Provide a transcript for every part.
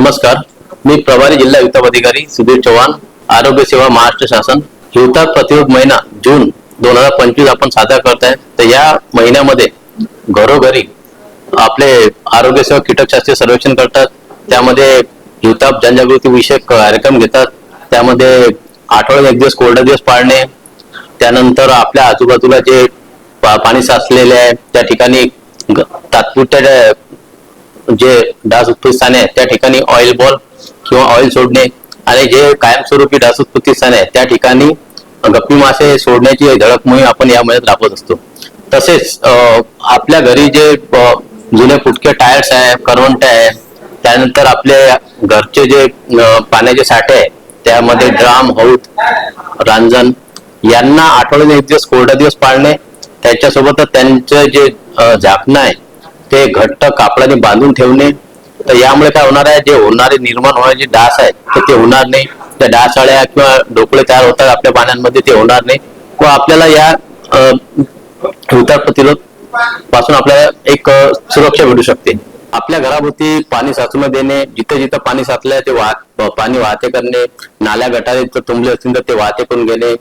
नमस्कार. मी प्रभारी जिल्हा विकास अधिकारी सुधीर चव्हाण आरोग्य सेवा महाराष्ट्र शासन. हिवताप प्रतिरोध महिना जून दोन हजार पंचवीस आपण साजरा करत आहे. तर या महिन्यामध्ये घरोघरी आपले आरोग्य सेवा कीटकशास्त्रीय सर्वेक्षण करतात. त्यामध्ये हिवताप जनजागृती विषयक कार्यक्रम घेतात. त्यामध्ये आठवड्यात एक दिवस कोरडा दिवस पाळणे. त्यानंतर आपल्या आजूबाजूला जे पा- पाणी साचलेले आहे त्या ठिकाणी ग- तात्पुरत्या जे डास उत्पत्ती स्थाने आहेत त्या ठिकाणी ऑइल बॉल किंवा ऑइल सोडणे आणि जे कायमस्वरूपी डास उत्पत्ती स्थाने आहेत त्या ठिकाणी गप्पी मासे सोडण्याची धडक मोहीम आपण या महिन्यात राबवत असतो. तसेच आपल्या घरी जे जुने फुटके टायर्स आहे करवंटे आहे त्यानंतर आपले घरचे जे पाण्याचे साठे आहे त्यामध्ये ड्राम हौद रांजण यांना आठवड्याने एक दिवस कोरडा दिवस पाळणे त्याच्यासोबतच त्यांचं जे झाकणं आहे ते घट्ट कापडाने बांधून ठेवणे. तर यामुळे काय होणार आहे जे होणारे निर्माण होणारे जे डास आहेत तर ते होणार नाही. त्या डास अळ्या किंवा डोकळे तयार होतात आपल्या पाण्यामध्ये ते होणार नाही. व आपल्याला या उतार प्रतिरोधपासून आपल्याला एक सुरक्षा भेटू शकते. आपल्या घराभोवती पाणी साचू न देणे जिथे जिथं पाणी साचलंय ते वाहत पाणी वाहते करणे. नाल्या गटारे जर तुंबले असतील तर ते वाहते करून घेणे.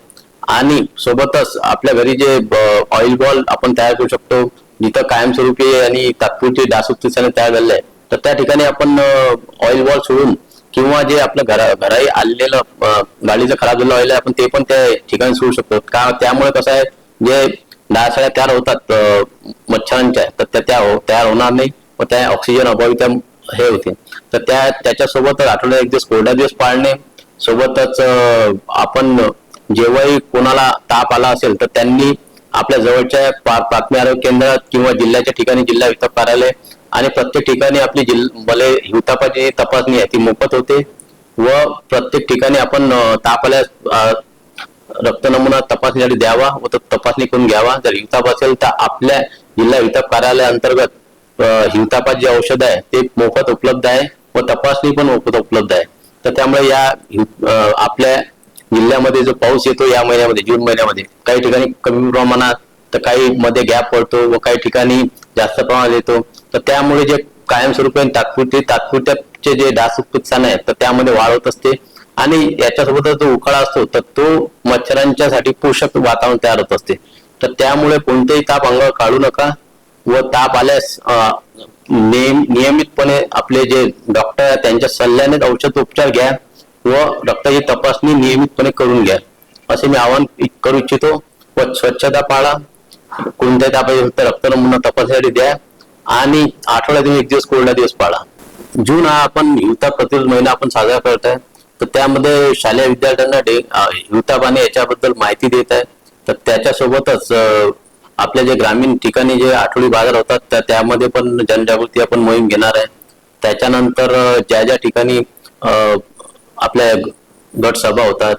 आणि सोबतच आपल्या घरी जे ऑइल बॉल आपण तयार करू शकतो. जिथं कायमस्वरूपी आणि तात्पुरती डासुत्तीसाने तयार झालेलं आहे तर त्या ठिकाणी आपण ऑइल वॉल सोडून किंवा जे आपलं घरा घराही आलेलं गाडीचं खराब झालं ऑइल आहे आपण ते पण त्या ठिकाणी सोडू शकतो. का त्यामुळे कसं आहे जे डाळसाळ्या तयार होतात मच्छरांच्या तर त्या त्या हो-, तयार होणार नाही. व त्या ऑक्सिजन अभावी त्या हे होते. तर त्या त्याच्यासोबतच आठवड्यात एक दिवस कोरडा दिवस पाळणे सोबतच आपण जेव्हाही कोणाला ताप आला असेल तर त्यांनी आपल्या जवळच्या प्राथमिक आरोग्य केंद्रात किंवा जिल्ह्याच्या ठिकाणी जिल्हा विकास कार्यालय आणि प्रत्येक ठिकाणी आपली जिल भले हिवतापाची तपासणी आहे ती मोफत होते व प्रत्येक ठिकाणी आपण ताप आल्यास रक्त नमुना तपासणीसाठी द्यावा व तो तपासणी करून घ्यावा. जर हिवताप असेल तर आपल्या जिल्हा हिवताप कार्यालय अंतर्गत हिवतापात जे औषध आहे ते मोफत उपलब्ध आहे व तपासणी पण मोफत उपलब्ध आहे. तर त्यामुळे या आपल्या जिल्ह्यामध्ये जो पाऊस येतो या महिन्यामध्ये जून महिन्यामध्ये काही ठिकाणी कमी प्रमाणात तर काही मध्ये गॅप पडतो व काही ठिकाणी जास्त प्रमाणात येतो. तर त्यामुळे जे कायमस्वरूपी आणि तात्पुरते तात्पुरत्याचे जे डास उत्पत्ती आहेत तर त्यामध्ये वाढ होत असते. आणि याच्यासोबतच जो उकाळा असतो तर तो मच्छरांच्या साठी पोषक वातावरण तयार होत असते. तर त्यामुळे कोणतेही ताप अंगावर काढू नका व ताप आल्यास नियमितपणे आपले जे डॉक्टर आहेत त्यांच्या सल्ल्याने औषध उपचार घ्या. व रक्ताची तपासणी नियमितपणे करून घ्या. असे मी आवाहन करू इच्छितो. व स्वच्छता पाळा. कोणत्याही तापाचे फक्त रक्त नमुना तपासण्यासाठी द्या. आणि आठवड्यातून एक दिवस कोरडा दिवस पाळा. जून हा आपण हिवताप प्रतिरोध महिना आपण साजरा करत आहे तर त्यामध्ये शालेय विद्यार्थ्यांना डे हिवताप आणि याच्याबद्दल माहिती देत आहे. तर त्याच्यासोबतच आपल्या जे ग्रामीण ठिकाणी जे आठवडी बाजार होतात त्या त्यामध्ये पण जनजागृती आपण मोहीम घेणार आहे. त्याच्यानंतर ज्या ज्या ठिकाणी आपल्या गट सभा होतात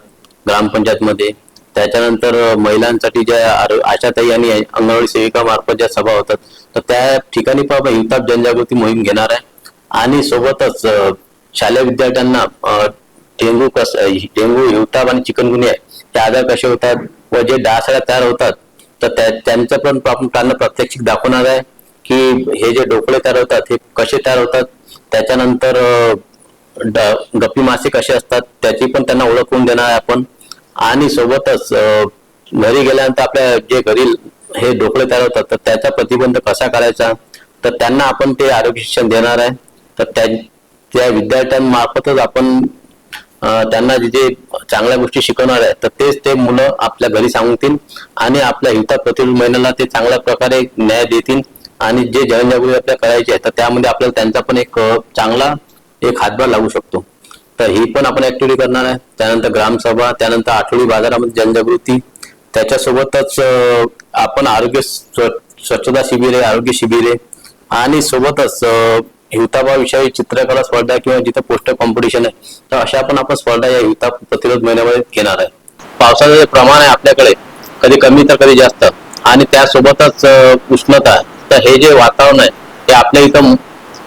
ग्रामपंचायतमध्ये. त्याच्यानंतर महिलांसाठी ज्या आशाताई आणि अंगणवाडी सेविका मार्फत ज्या सभा होतात तर त्या ठिकाणी पण आपण हिवताप जनजागृती मोहीम घेणार आहे. आणि सोबतच शालेय विद्यार्थ्यांना डेंगू कस डेंगू हिवताप आणि चिकनगुनिया हे आजार कसे होतात व जे डासाळ्या तयार होतात तर त्या त्यांचं पण आपण त्यांना प्रात्यक्षिक दाखवणार आहे की हे जे ढोकळे तयार होतात हे कसे तयार होतात. त्याच्यानंतर गप्पी मासे कसे असतात त्याची पण त्यांना ओळख करून देणार आहे आपण. आणि सोबतच घरी गेल्यानंतर आपल्या जे घरी हे डोकळे तयार होतात तर त्याचा प्रतिबंध कसा करायचा? तर त्यांना आपण ते आरोग्य शिक्षण देणार आहे. तर त्या त्या विद्यार्थ्यांमार्फतच आपण त्यांना जे चांगल्या गोष्टी शिकवणार आहे तर तेच ते मुलं आपल्या घरी सांगतील आणि आपल्या हिता प्रतिरोध महिन्याला ते चांगल्या प्रकारे न्याय देतील. आणि जे जनजागृती आपल्या करायची आहे तर त्यामध्ये आपल्याला त्यांचा पण एक चांगला एक हातभार लागू शकतो. तर ही पण आपण ऍक्टिव्हिटी करणार आहे. त्यानंतर ग्रामसभा त्यानंतर आठवडी बाजारामध्ये जनजागृती. त्याच्यासोबतच आपण आरोग्य स्व- स्वच्छता शिबिरे आरोग्य शिबिरे आणि सोबतच अं, हिवतापाविषयी चित्रकला स्पर्धा किंवा जिथं पोस्टर कॉम्पिटिशन आहे तर अशा पण आपण स्पर्धा या हिवताप प्रतिरोध महिन्यामध्ये घेणार आहे. पावसाचं जे प्रमाण आहे आपल्याकडे कधी कमी तर कधी जास्त. आणि त्यासोबतच उष्णता तर हे जे वातावरण आहे ते आपल्या इथं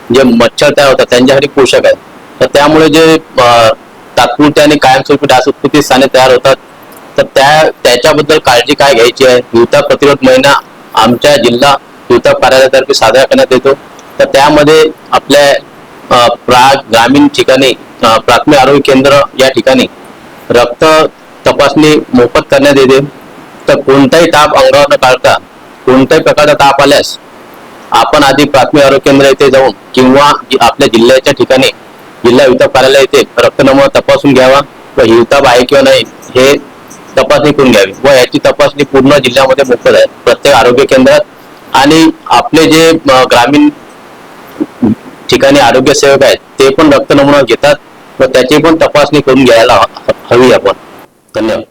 जे मच्छर तयार होतात त्यांच्यासाठी पोषक आहे तर त्यामुळे जे तात्पुरते आणि कायमस्वरूपी डास उत्पत्ती स्थाने तयार होतात तर त्या त्याच्याबद्दल काळजी काय घ्यायची आहे? युवता प्रतिरोध महिना आमच्या जिल्हा युवता कार्यालयातर्फे साजरा करण्यात येतो. तर त्यामध्ये आपल्या प्रा ग्रामीण ठिकाणी प्राथमिक आरोग्य केंद्र या ठिकाणी रक्त तपासणी मोफत करण्यात येते. तर कोणताही ताप अंगावर न काढता कोणत्याही प्रकारचा ताप आल्यास आपण आधी प्राथमिक आरोग्य केंद्र येथे जाऊन किंवा आपल्या जिल्ह्याच्या ठिकाणी जिल्हा युताप कार्यालय येथे रक्त नमुना तपासून घ्यावा व हिवताप आहे किंवा नाही हे तपासणी करून घ्यावी व याची तपासणी पूर्ण जिल्ह्यामध्ये मोफत आहे प्रत्येक आरोग्य केंद्रात. आणि आपले जे ग्रामीण ठिकाणी आरोग्य सेवक आहेत ते पण रक्त नमुना घेतात व त्याची पण तपासणी करून घ्यायला हवी आपण. धन्यवाद.